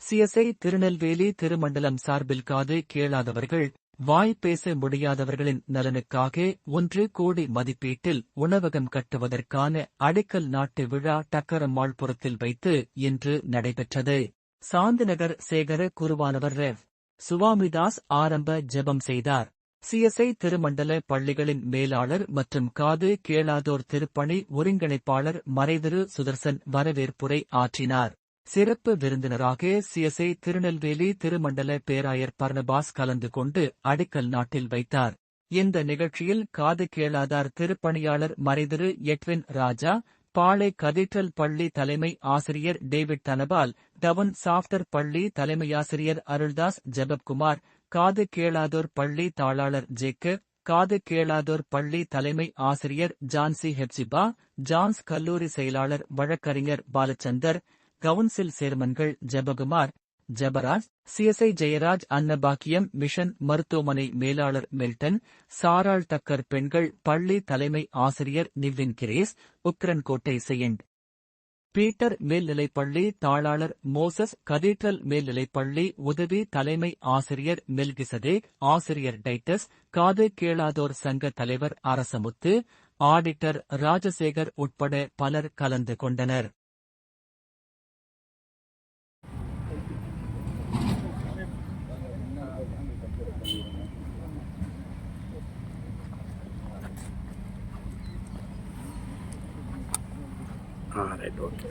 CSI Tirunelveli திருமண்டலம் சார்பில் காது கேளாதவர்கள் வாய் பேச முடியாதவர்களின் நலனுக்காக ஒன்று கோடி மதிப்பீட்டில் உணவகம் கட்டுவதற்கான அடிக்கல் நாட்டு விழா டக்கரம்மாள்புரத்தில் வைத்து இன்று நடைபெற்றது. சாந்திநகர் சேகர குருவானவர் ரெவ். சுவாமிதாஸ் ஆரம்ப ஜெபம் செய்தார். சிஎஸ்ஐ திருமண்டல பள்ளிகளின் மேலாளர் மற்றும் காது கேளாதோர் திருப்பணி ஒருங்கிணைப்பாளர் மறைதிரு சுதர்சன் வரவேற்புரை ஆற்றினார். சிறப்பு விருந்தினராக சிஎஸ்ஐ திருநெல்வேலி திருமண்டல பேராயர் பர்ணபாஸ் கலந்து கொண்டு அடிக்கல் நாட்டில் வைத்தார். இந்த நிகழ்ச்சியில் காது கேளாதார் திருப்பணியாளர் மறைதிரு எட்வின் ராஜா பாளை கதீட்ரல் பள்ளி தலைமை ஆசிரியர் டேவிட் தனபால் டவுன் சாஃப்டர் பள்ளி தலைமையாசிரியர் அருள்தாஸ் ஜெபப்குமார் காது கேளாதோர் பள்ளி தாளாளர் ஜேக்கு காது கேளாதோர் பள்ளி தலைமை ஆசிரியர் ஜான்சி ஹெப்சிபா ஜான்ஸ் கல்லூரி செயலாளர் வழக்கறிஞர் பாலச்சந்தர் கவுன்சில் சேர்மன்கள் ஜெபகுமார் ஜெபராஜ் சிஎஸ்ஐ ஜெயராஜ் அன்னபாக்கியம் மிஷன் மருத்துவமனை மேலாளர் மில்டன் சாராள் தக்கர் பெண்கள் பள்ளி தலைமை ஆசிரியர் Nivin Grace Ukkirankottai saint. Peter மேல்நிலைப்பள்ளி தாளாளர் மோசஸ் கதீட்ரல் மேல்நிலைப்பள்ளி உதவி தலைமை ஆசிரியர் மெல்கிசதே ஆசிரியர் டைட்டஸ் காது கேளாதோர் சங்க தலைவர் அரசமுத்து ஆடிட்டர் ராஜசேகர் உட்பட பலர் கலந்து கொண்டனர். 啊，对，对。